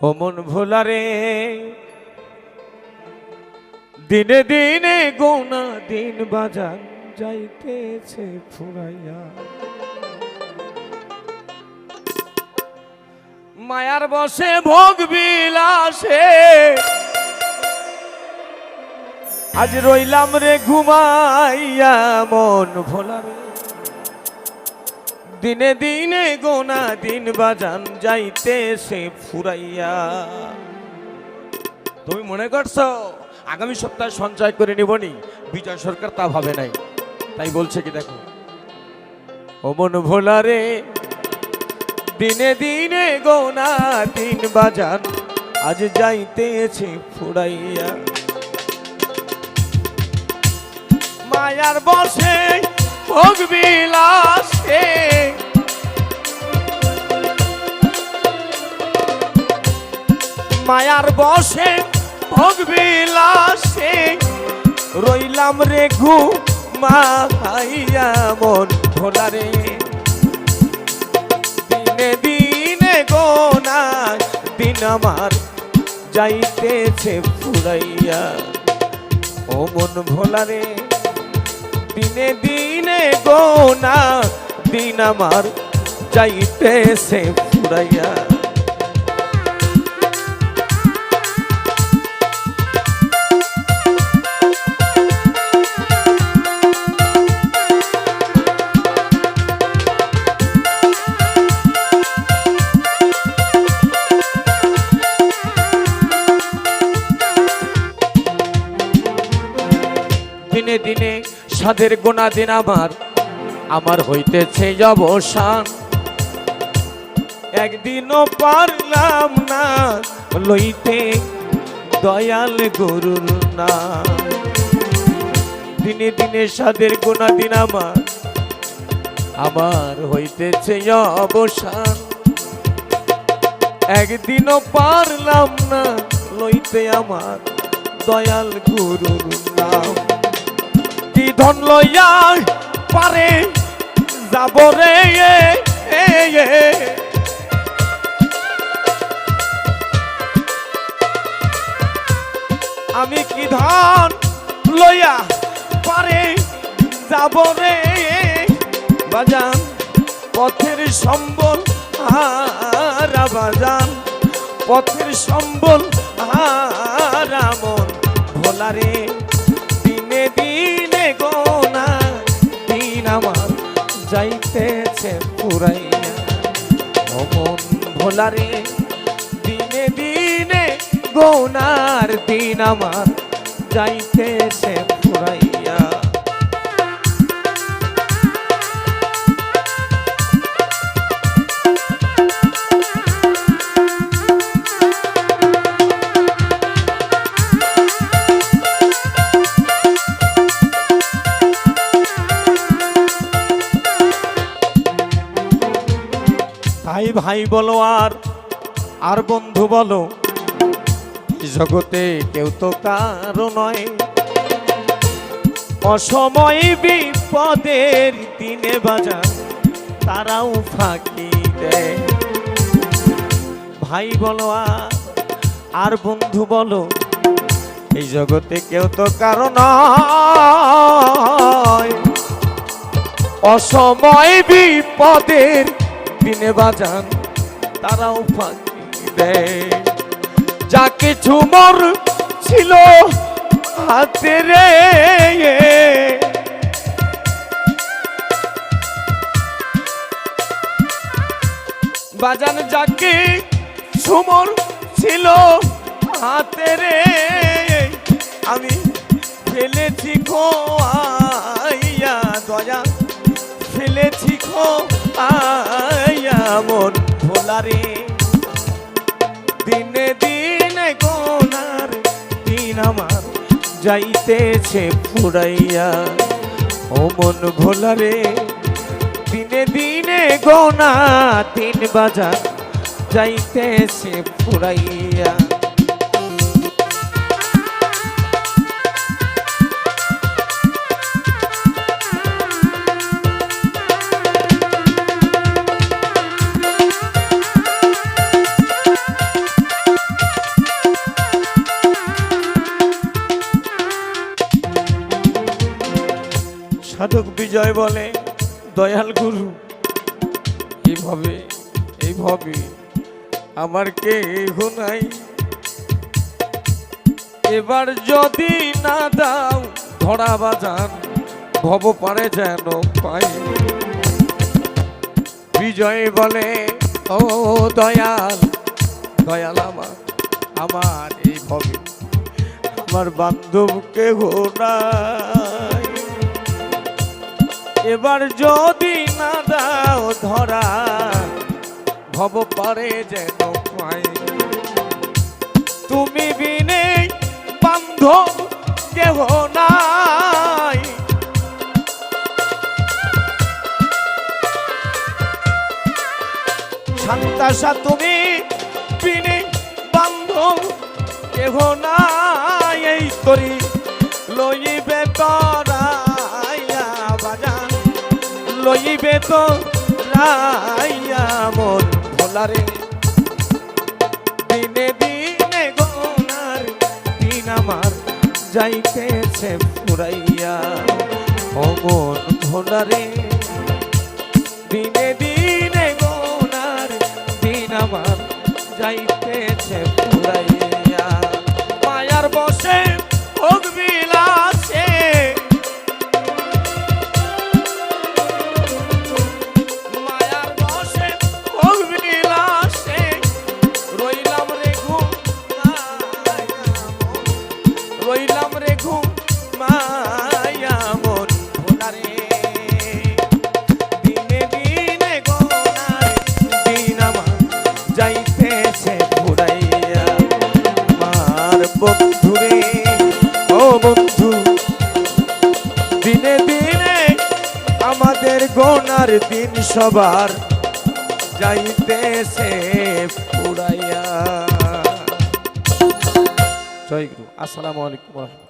ও মন ভোলারে দিনে দিনে গোনা দিন বাজার যাইতেছে ফুরাইয়া। মায়ার বসে ভোগ বিলাসে। আজ রইলাম রে ঘুমাইয়া মন ভোলারে দিনে দিনে গোনা দিন বাজান যাইতেছে ফুরাইয়া। তুমি মনে করছ, আগামী সপ্তাহে সঞ্চয় করে নিবনি বিজয় সরকার তা ভাবে নাই। তাই বলছে কি, দেখো। ও মন ভোলারে দিনে দিনে গোনা দিন বাজান আজ যাইতেছে ফুরাইয়া। মায়ার বসে ভোগ বিলাসে। মায়ার বসে ভোগ বিলাসে। রইলাম রে ঘু মাইয়া মন ভোলারে দিনে দিনে গোনা দিন আমার যাইতেছে ফুরাইয়া। ও মন ভোলারে দিনে দিনে গোনা দিন আমার যাইতেছে ফুরাইয়া। দিনে দিনে সাদের গোনা দিন আমার আমার হইতেছে অবসান। একদিনও পারলাম না, লইতে দয়াল গরুর না দিনে দিনে সাদের গোনা দিন আমার আমার হইতেছে অবসান। একদিনও পারলাম না, লইতে আমার দয়াল গুরুর নাম। কি ধন লইয়া পারে যাব রে। আমি কি ধন লইয়া পারে যাব রে বাজান, পথের সম্বল, হারা বাজান, পথের সম্বল, হারা মন ভোলারে দিনে দিনে গোনা দিন আমার যাইতেছে পুরাইয়া। ও মন ভোলারে দিনে দিনে গোনার দিন আমার যাইতেছে ভাই ভাই বলো আর আর বন্ধু বলো। জগতে কেউ তো কারও নয়। অসময় বিপদের দিনে বাজার, তারাও ফাঁকি দেয়। ভাই বলো আর বন্ধু বলো, এই জগতে কেউ তো কারও নয়। অসময় বিপদের দিনে বাজান, তারাও ফাঁকি দেয়। যা কিছু মোর ছিল হাতে রে। বাজান যাকে সুমর ছিল হাতে রে। আমি ফেলেছি খোয়াইয়া দয়া, ফেলেছি খোয়াইয়া মন ভোলারে দিনে দিনে গোনার দিন আমার যাইতেছে ফুরাইয়া। ও মন ভোলারে দিনে দিনে গোনা তিন বাজার যাইতেছে ফুরাইয়া। সাধক বিজয় বলে, দয়াল গুরু, এইভাবে এইভাবে আমার কে নাই। এবার যদি না দাও ধরা বাজান, ভব পারে যেন পাই বিজয় বলে, ও দয়াল দয়াল আমার আমার এই ভবে আমার বান্ধব কেহ নাই। এবার যদি না দাও ধরা, ভব পারে যেন তুমি বিনে বান্ধব কেহ নাই। শান্তাসা তুমি বিনে বান্ধব কেহ নাই। এই তরি লইবে তরাইয়া লইবে তো রাইয়া ভোলারে দিনে দিনে গোনার দিন আমার যাইতেছে ফুরাইয়া। অমন ভোলারে দিনে দিনে গোনার দিন আমার যাইতেছে ফুরাইয়া। দিনে দিনে আমাদের গোনার দিন সবার যাইতেছে পুরাইয়া। জয় গুরু। আসসালামু আলাইকুম